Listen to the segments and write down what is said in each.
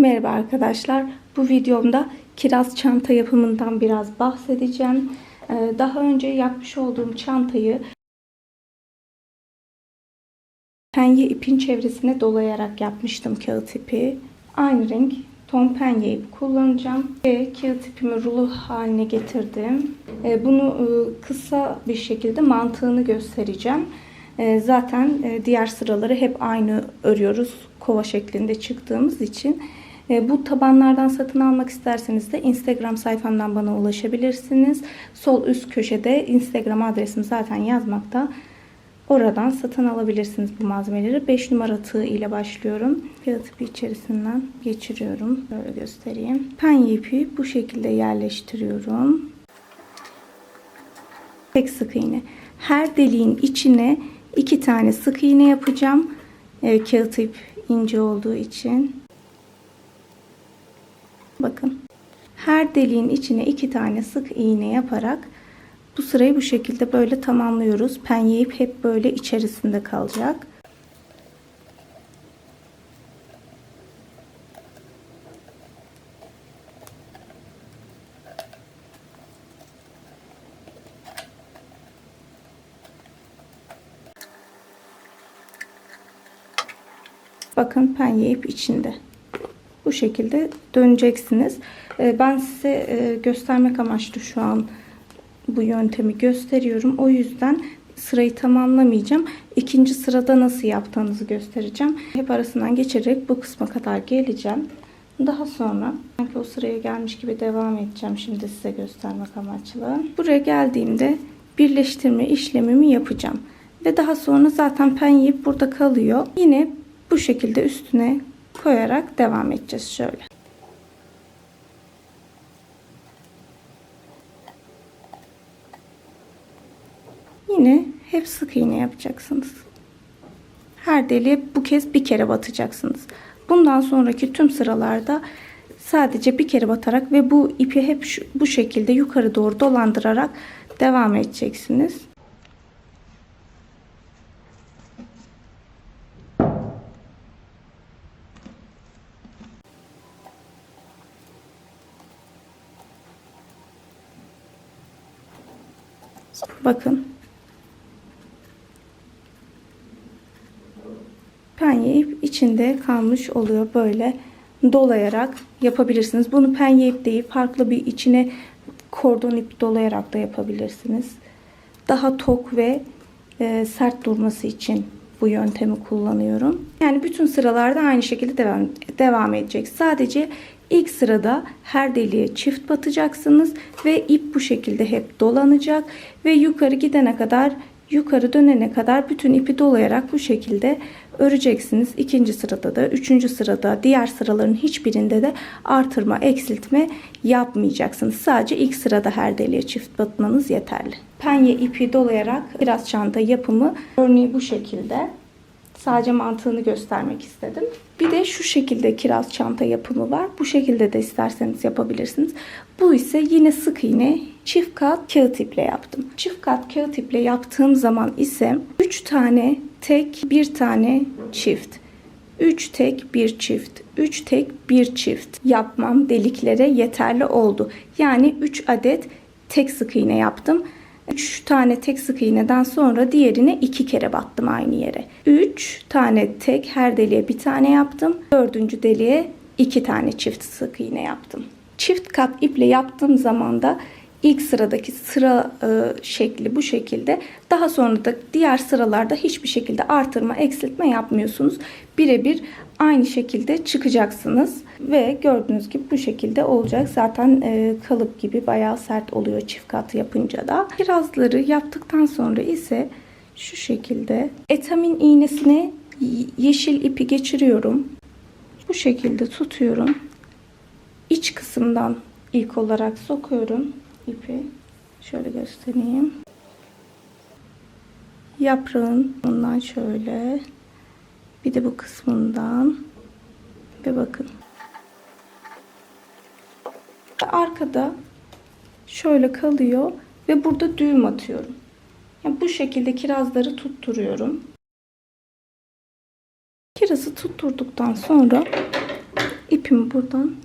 Merhaba arkadaşlar. Bu videomda kiraz çanta yapımından biraz bahsedeceğim. Ee, Daha önce yapmış olduğum çantayı penye ipin çevresine dolayarak yapmıştım kağıt ipi. Aynı renk ton penye ip kullanacağım ve kağıt ipimi rulo haline getirdim. Ee, Bunu e, kısa bir şekilde mantığını göstereceğim. Ee, Zaten e, diğer sıraları hep aynı örüyoruz kova şeklinde çıktığımız için. E, Bu tabanlardan satın almak isterseniz de Instagram sayfamdan bana ulaşabilirsiniz. Sol üst köşede Instagram adresim zaten yazmakta. Oradan satın alabilirsiniz bu malzemeleri. 5 numara tığ ile başlıyorum. Kağıt ipi içerisinden geçiriyorum. Böyle göstereyim. Penye ipi bu şekilde yerleştiriyorum. Tek sık iğne. Her deliğin içine iki tane sık iğne yapacağım. E, kağıt ip ince olduğu için. Bakın. Her deliğin içine iki tane sık iğne yaparak bu sırayı bu şekilde böyle tamamlıyoruz. Penye ip hep böyle içerisinde kalacak. Bakın penye ip içinde. Bu şekilde döneceksiniz. Ee, Ben size e, göstermek amaçlı şu an bu yöntemi gösteriyorum. O yüzden sırayı tamamlamayacağım. İkinci sırada nasıl yaptığınızı göstereceğim. Hep arasından geçerek bu kısma kadar geleceğim. Daha sonra sanki o sıraya gelmiş gibi devam edeceğim şimdi size göstermek amaçlı. Buraya geldiğimde birleştirme işlemimi yapacağım. Ve daha sonra zaten penye ip burada kalıyor. Yine bu şekilde üstüne koyarak devam edeceğiz şöyle. Yine hep sık iğne yapacaksınız. Her deliğe bu kez bir kere batacaksınız. Bundan sonraki tüm sıralarda sadece bir kere batarak ve bu ipi hep şu, bu şekilde yukarı doğru dolandırarak devam edeceksiniz. Bakın. Penye ip içinde kalmış oluyor böyle dolayarak yapabilirsiniz. Bunu penye ip değil farklı bir içine kordon ip dolayarak da yapabilirsiniz. Daha tok ve e, sert durması için bu yöntemi kullanıyorum. Yani bütün sıralarda aynı şekilde devam, devam edecek. Sadece ilk sırada her deliğe çift batacaksınız ve ip bu şekilde hep dolanacak ve yukarı gidene kadar yukarı dönene kadar bütün ipi dolayarak bu şekilde öreceksiniz. İkinci sırada da, üçüncü sırada, diğer sıraların hiçbirinde de artırma, eksiltme yapmayacaksınız. Sadece ilk sırada her deliğe çift batmanız yeterli. Penye ipi dolayarak biraz çanta yapımı örneği bu şekilde. Sadece mantığını göstermek istedim. Bir de şu şekilde kiraz çanta yapımı var. Bu şekilde de isterseniz yapabilirsiniz. Bu ise yine sık iğne çift kat kağıt iple yaptım. Çift kat kağıt iple yaptığım zaman ise 3 tane tek, bir tane çift. 3 tek, bir çift. 3 tek, bir çift yapmam deliklere yeterli oldu. Yani 3 adet tek sık iğne yaptım. 3 tane tek sık iğneden sonra diğerine 2 kere battım aynı yere. 3 tane tek her deliğe bir tane yaptım. Dördüncü deliğe 2 tane çift sık iğne yaptım. Çift kat iple yaptığım zaman da ilk sıradaki sıra e, şekli bu şekilde. Daha sonra da diğer sıralarda hiçbir şekilde artırma, eksiltme yapmıyorsunuz. Birebir aynı şekilde çıkacaksınız ve gördüğünüz gibi bu şekilde olacak. Zaten e, kalıp gibi bayağı sert oluyor çift kat yapınca da. Kirazları yaptıktan sonra ise şu şekilde etamin iğnesine yeşil ipi geçiriyorum. Bu şekilde tutuyorum. İç kısımdan ilk olarak sokuyorum ipi. Şöyle göstereyim. Yaprağın bundan şöyle bir de bu kısmından ve bakın. Arkada şöyle kalıyor ve burada düğüm atıyorum. Yani bu şekilde kirazları tutturuyorum. Kirazı tutturduktan sonra ipi ipimi buradan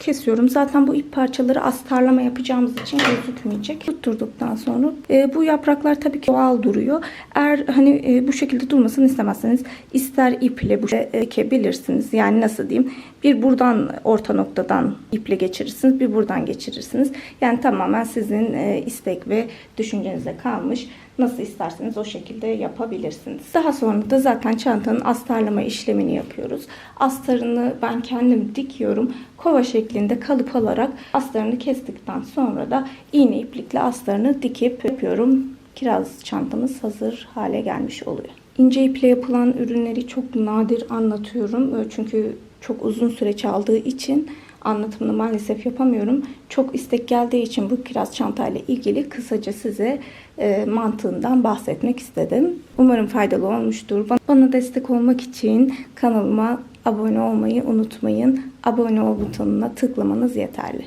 kesiyorum. Zaten bu ip parçaları astarlama yapacağımız için gözükmeyecek. Tutturduktan sonra e, bu yapraklar tabii ki doğal duruyor. Eğer hani e, bu şekilde durmasını istemezseniz ister iple bu şekilde ekebilirsiniz. Yani nasıl diyeyim? Bir buradan orta noktadan iple geçirirsiniz. Bir buradan geçirirsiniz. Yani tamamen sizin e, istek ve düşüncenize kalmış. Nasıl isterseniz o şekilde yapabilirsiniz. Daha sonra da zaten çantanın astarlama işlemini yapıyoruz. Astarını ben kendim dikiyorum. Kova şeklinde kalıp alarak astarını kestikten sonra da iğne iplikle astarını dikip yapıyorum. Kiraz çantamız hazır hale gelmiş oluyor. İnce iple yapılan ürünleri çok nadir anlatıyorum. Çünkü çok uzun süreç aldığı için anlatımını maalesef yapamıyorum. Çok istek geldiği için bu kiraz çantayla ilgili kısaca size e, mantığından bahsetmek istedim. Umarım faydalı olmuştur. Bana- destek olmak için kanalıma abone olmayı unutmayın. Abone ol butonuna tıklamanız yeterli.